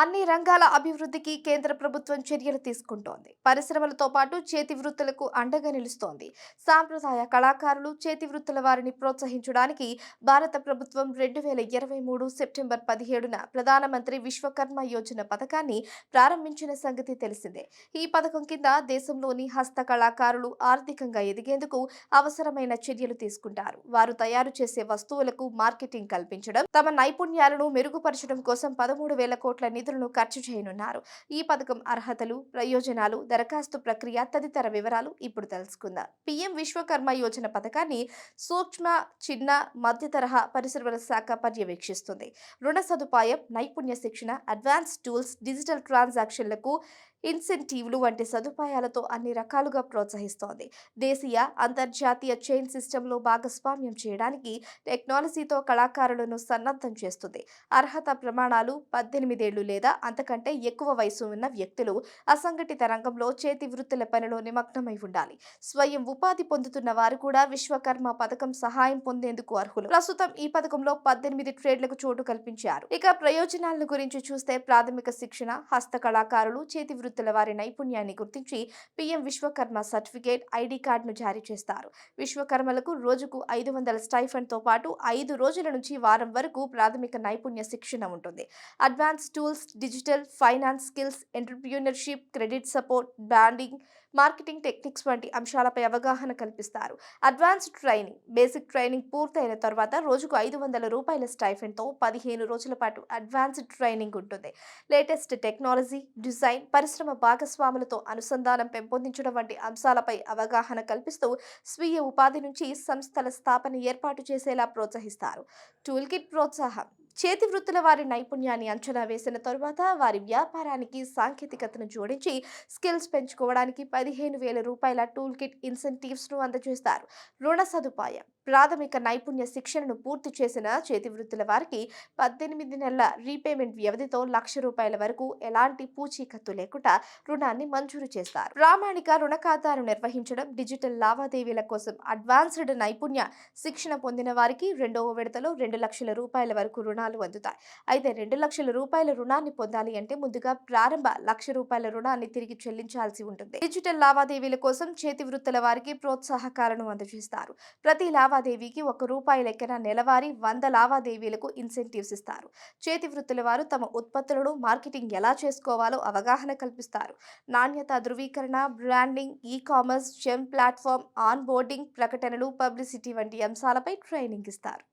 అన్ని రంగాల అభివృద్ధికి కేంద్ర ప్రభుత్వం చర్యలు తీసుకుంటోంది. పరిశ్రమలతో పాటు చేతి వృత్తులకు అండగా నిలుస్తోంది. సాంప్రదాయ కళాకారులు చేతి వృత్తుల వారిని ప్రోత్సహించడానికి భారత ప్రభుత్వం రెండు వేల ఇరవై మూడు సెప్టెంబర్ పదిహేడున ప్రధానమంత్రి విశ్వకర్మ యోజన పథకాన్ని ప్రారంభించిన సంగతి తెలిసిందే. ఈ పథకం కింద దేశంలోని హస్త కళాకారులు ఆర్థికంగా ఎదిగేందుకు అవసరమైన చర్యలు తీసుకుంటారు. వారు తయారు చేసే వస్తువులకు మార్కెటింగ్ కల్పించడం తమ నైపుణ్యాలను మెరుగుపరచడం కోసం పదమూడు వేల కోట్ల నిధులను ఖర్చు చేయనున్నారు. ఈ పథకం అర్హతలు ప్రయోజనాలు దరఖాస్తు ప్రక్రియ తదితర వివరాలు ఇప్పుడు తెలుసుకుందాం. పిఎం విశ్వకర్మ యోజన పథకాన్ని సూక్ష్మ చిన్న మధ్య తరహా పరిశ్రమల శాఖ పర్యవేక్షిస్తుంది. రుణ సదుపాయం నైపుణ్య శిక్షణ అడ్వాన్స్ టూల్స్ డిజిటల్ ట్రాన్సాక్షన్లకు ఇన్సెంటివ్లు వంటి సదుపాయాలతో అన్ని రకాలుగా ప్రోత్సహిస్తోంది. దేశీయ అంతర్జాతీయ చైన్ సిస్టంలో భాగస్వామ్యం చేయడానికి టెక్నాలజీతో కళాకారులను సన్నద్ధం చేస్తుంది. అర్హత ప్రమాణాలు పద్దెనిమిదేళ్ళు లేదా అంతకంటే ఎక్కువ వయసు ఉన్న వ్యక్తులు అసంఘటిత రంగంలో చేతి వృత్తుల పనిలో నిమగ్నమై ఉండాలి. స్వయం ఉపాధి పొందుతున్న వారు కూడా విశ్వకర్మ పథకం సహాయం పొందేందుకు అర్హులు. ప్రస్తుతం ఈ పథకంలో పద్దెనిమిది ట్రేడ్లకు చోటు కల్పించారు. ఇక ప్రయోజనాలను గురించి చూస్తే ప్రాథమిక శిక్షణ హస్త కళాకారులు చేతి వృత్తుల వారి నైపుణ్యాన్ని గుర్తించి పీఎం విశ్వకర్మ సర్టిఫికేట్ ఐడి కార్డును జారీ చేస్తారు. విశ్వకర్మలకు రోజుకు ఐదు వందల స్టైఫండ్తో పాటు ఐదు రోజుల నుంచి వారం వరకు ప్రాథమిక నైపుణ్య శిక్షణ ఉంటుంది. Advance tools digital finance skills entrepreneurship credit support branding marketing techniques వంటి అంశాలపై అవగాహన కల్పిస్తారు. అడ్వాన్స్డ్ ట్రైనింగ్ బేసిక్ ట్రైనింగ్ పూర్తయిన తర్వాత రోజుకు ఐదు వందల రూపాయల స్టైఫెండ్తో పదిహేను రోజుల పాటు అడ్వాన్స్డ్ ట్రైనింగ్ ఉంటుంది. లేటెస్ట్ టెక్నాలజీ డిజైన్ పరిశ్రమ భాగస్వాములతో అనుసంధానం పెంపొందించడం వంటి అంశాలపై అవగాహన కల్పిస్తూ స్వీయ ఉపాధి నుంచి సంస్థల స్థాపన ఏర్పాటు చేసేలా ప్రోత్సహిస్తారు. టూల్ కిట్ ప్రోత్సాహం చేతి వృత్తుల వారి నైపుణ్యాన్ని అంచనా వేసిన తరువాత వారి వ్యాపారానికి సాంకేతికతను జోడించి స్కిల్స్ పెంచుకోవడానికి పదిహేను వేల రూపాయల టూల్ కిట్ ఇన్సెంటివ్స్ను అందజేస్తారు. రుణ సదుపాయం ప్రాథమిక నైపుణ్య శిక్షణను పూర్తి చేసిన చేతి వృత్తుల వారికి పద్దెనిమిది నెలల రీపేమెంట్ వ్యవధితో లక్ష రూపాయల వరకు ఎలాంటి పూచీకత్తు లేకుండా రుణాన్ని మంజూరు చేస్తారు. ప్రామాణిక రుణ ఖాతాను నిర్వహించడం డిజిటల్ లావాదేవీల కోసం అడ్వాన్స్డ్ నైపుణ్య శిక్షణ పొందిన వారికి రెండవ విడతలో రెండు లక్షల రూపాయల వరకు రుణాలు అందుతాయి. అయితే రెండు లక్షల రూపాయల రుణాన్ని పొందాలి అంటే ముందుగా ప్రారంభ లక్ష రూపాయల రుణాన్ని తిరిగి చెల్లించాల్సి ఉంటుంది. డిజిటల్ లావాదేవీల కోసం చేతి వృత్తుల వారికి ప్రోత్సాహకాలను అందజేస్తారు. ప్రతి లావాదేవీకి ఒక రూపాయి లెక్కన నెలవారీ వంద లావాదేవీలకు ఇన్సెంటివ్స్ ఇస్తారు. చేతి వృత్తుల వారు తమ ఉత్పత్తులను మార్కెటింగ్ ఎలా చేసుకోవాలో అవగాహన కల్పిస్తారు. నాణ్యత ధృవీకరణ branding e commerce GeM platform onboarding ప్రకటనలు పబ్లిసిటీ వంటి అంశాలపై ట్రైనింగ్ ఇస్తారు.